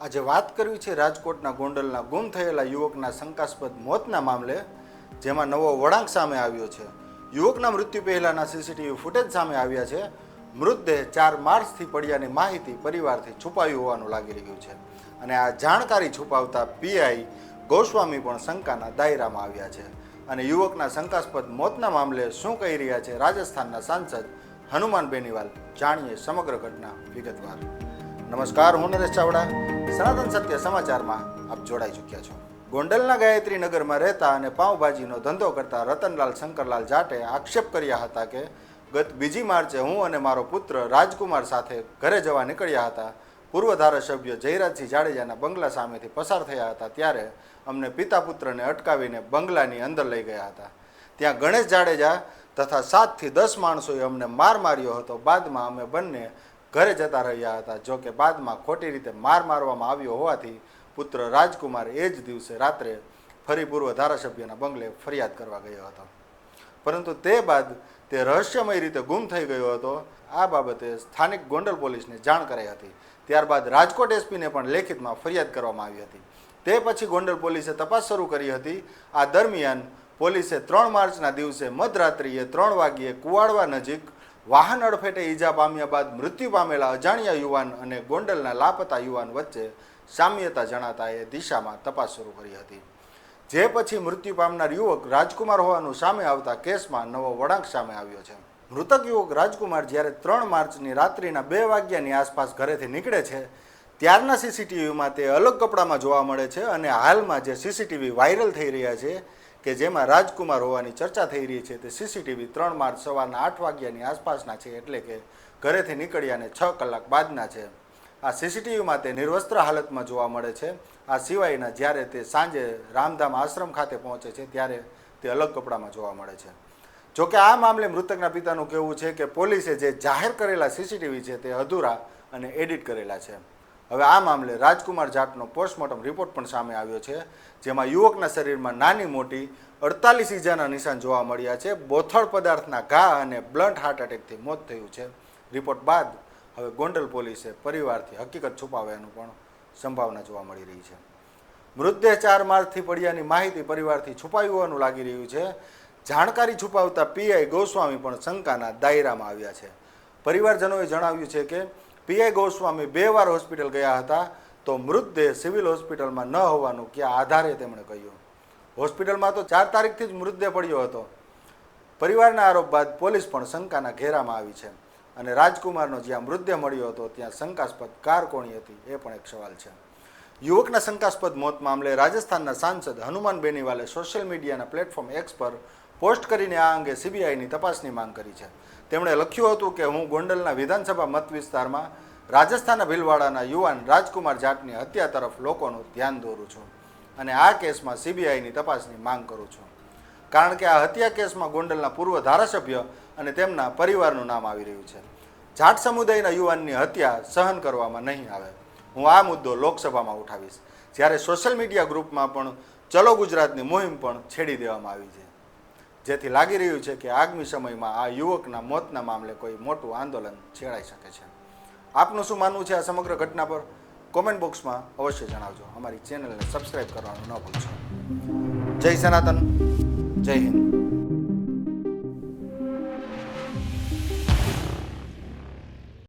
આજે વાત કરવી છે રાજકોટના ગોંડલના ગુમ થયેલા યુવકના શંકાસ્પદ મોતના મામલે, જેમાં નવો વળાંક સામે આવ્યો છે. યુવકના મૃત્યુ પહેલાના સીસીટીવી ફૂટેજ સામે આવ્યા છે. મૃતદેહ ચાર માર્ચથી પડ્યાની માહિતી પરિવારથી છુપાયું હોવાનું લાગી રહ્યું છે. અને આ જાણકારી છુપાવતા પીઆઈ ગોસ્વામી પણ શંકાના દાયરામાં આવ્યા છે. અને યુવકના શંકાસ્પદ મોતના મામલે શું કહી રહ્યા છે રાજસ્થાનના સાંસદ હનુમાન બેનીવાલ જાણીએ સમગ્ર ઘટના વિગતવાર. નમસ્કાર, હું નરેશ ચાવડા. સનાતન સત્ય સમાચારમાં આપ જોડાઈ ચૂક્યા છો. ગોંડલના ગાયત્રી નગરમાં રહેતા અને પાઉંભાજીનો ધંધો કરતા રતનલાલ શંકરલાલ જાટે આક્ષેપ કર્યા હતા કે, ગત બીજી માર્ચે હું અને મારો પુત્ર રાજકુમાર સાથે ઘરે જવા નીકળ્યા હતા. પૂર્વ ધારાસભ્ય જયરાજસિંહ જાડેજાના બંગલા સામેથી પસાર થયા હતા ત્યારે અમને પિતા પુત્રને અટકાવીને બંગલાની અંદર લઈ ગયા હતા. ત્યાં ગણેશ જાડેજા તથા સાતથી દસ માણસોએ અમને માર માર્યો હતો. બાદમાં અમે બંને ઘરે જતા રહ્યા હતા. જો કે બાદમાં ખોટી રીતે માર મારવામાં આવ્યો હોવાથી પુત્ર રાજકુમાર એ જ દિવસે રાત્રે ફરી પૂર્વ ધારાસભ્યના બંગલે ફરિયાદ કરવા ગયો હતો. પરંતુ તે બાદ તે રહસ્યમય રીતે ગુમ થઈ ગયો હતો. આ બાબતે સ્થાનિક ગોંડલ પોલીસને જાણ કરાઈ હતી. ત્યારબાદ રાજકોટ એસપીને પણ લેખિતમાં ફરિયાદ કરવામાં આવી હતી. તે પછી ગોંડલ પોલીસે તપાસ શરૂ કરી હતી. આ દરમિયાન પોલીસે ત્રણ માર્ચના દિવસે મધરાત્રિએ ત્રણ વાગ્યે કુવાડવા નજીક વાહન અડફેટે ઈજા પામ્યા બાદ મૃત્યુ પામેલા અજાણ્યા યુવાન અને ગોંડલના લાપતા યુવાન વચ્ચે સામ્યતા જણાતા એ દિશામાં તપાસ શરૂ કરી હતી. જે પછી મૃત્યુ પામનાર યુવક રાજકુમાર હોવાનું સામે આવતા કેસમાં નવો વળાંક સામે આવ્યો છે. મૃતક યુવક રાજકુમાર જ્યારે ત્રણ માર્ચની રાત્રિના બે વાગ્યાની આસપાસ ઘરેથી નીકળે છે, ત્યારના સીસીટીવીમાં તે અલગ કપડામાં જોવા મળે છે અને હાલમાં જે સીસીટીવી વાયરલ થઈ રહ્યા છે કે જેમાં રાજકુમાર હોવાની ચર્ચા થઈ રહી છે તે સીસીટીવી ત્રણ માર્ચ સવારના આઠ વાગ્યાની આસપાસના છે એટલે કે ઘરેથી નીકળ્યાને છ કલાક બાદના છે. આ સીસીટીવીમાં તે નિર્વસ્ત્ર હાલતમાં જોવા મળે છે. આ સિવાયના જ્યારે તે સાંજે રામધામ આશ્રમ ખાતે પહોંચે છે ત્યારે તે અલગ કપડામાં જોવા મળે છે. જોકે આ મામલે મૃતકના પિતાનું કહેવું છે કે પોલીસે જે જાહેર કરેલા સીસીટીવી છે તે અધૂરા અને એડિટ કરેલા છે. હવે આ મામલે રાજકુમાર જાટનો પોસ્ટમોર્ટમ રિપોર્ટ પણ સામે આવ્યો છે, જેમાં યુવકના શરીરમાં નાની મોટી અડતાલીસ ઇજાના નિશાન જોવા મળ્યા છે. બોથડ પદાર્થના ઘા અને બ્લન્ટ હાર્ટ એટેકથી મોત થયું છે. રિપોર્ટ બાદ હવે ગોંડલ પોલીસે પરિવારથી હકીકત છુપાવવાનું પણ સંભાવના જોવા મળી રહી છે. મૃતદેહ ચાર માર્ચથી પડ્યાની માહિતી પરિવારથી છુપાઈ હોવાનું લાગી રહ્યું છે. જાણકારી છુપાવતા પીઆઈ ગોસ્વામી પણ શંકાના દાયરામાં આવ્યા છે. પરિવારજનોએ જણાવ્યું છે કે પીઆઈ ગોસ્વામી બે વાર હોસ્પિટલ ગયા હતા, તો મૃતદેહ સિવિલ હોસ્પિટલમાં ન હોવાનું ક્યાં આધારે તેમણે કહ્યું. હોસ્પિટલમાં તો ચાર તારીખથી જ મૃતદેહ પડ્યો હતો. પરિવારના આરોપ બાદ પોલીસ પણ શંકાના ઘેરામાં આવી છે અને રાજકુમારનો જ્યાં મૃતદેહ મળ્યો હતો, ત્યાં શંકાસ્પદ કાર કોણી હતી, એ પણ એક સવાલ છે. યુવકના શંકાસ્પદ મોત મામલે રાજસ્થાનના સાંસદ હનુમાન બેનીવાલે સોશિયલ મીડિયાના પ્લેટફોર્મ એક્સ પર પોસ્ટ કરીને આ અંગે સીબીઆઈની તપાસની માંગ કરી છે. તેમણે લખ્યું હતું કે હું ગોંડલના વિધાનસભા મત વિસ્તારમાં રાજસ્થાનના ભીલવાડાના યુવાન રાજકુમાર જાટની હત્યા તરફ લોકોનું ધ્યાન દોરું છું અને આ કેસમાં સીબીઆઈની તપાસની માંગ કરું છું. કારણ કે આ હત્યા કેસમાં ગોંડલના પૂર્વ ધારાસભ્ય અને તેમના પરિવારનું નામ આવી રહ્યું છે. જાટ સમુદાયના યુવાનની હત્યા સહન કરવામાં નહીં આવે. હું આ મુદ્દો લોકસભામાં ઉઠાવીશ. જ્યારે સોશિયલ મીડિયા ગ્રુપમાં પણ ચલો ગુજરાતની મુહિમ પણ છેડી દેવામાં આવી છે. જેથી લાગી રહ્યું છે કે આગામી સમયમાં આ યુવકના મોતના મામલે કોઈ મોટું આંદોલન છેડાઈ શકે છે. આપનું શું માનવું છે આ સમગ્ર ઘટના પર? કોમેન્ટ બોક્સમાં અવશ્ય જણાવજો. અમારી ચેનલને સબસ્ક્રાઈબ કરવાનું ન ભૂલશો. જય સનાતન, જય હિન્દ.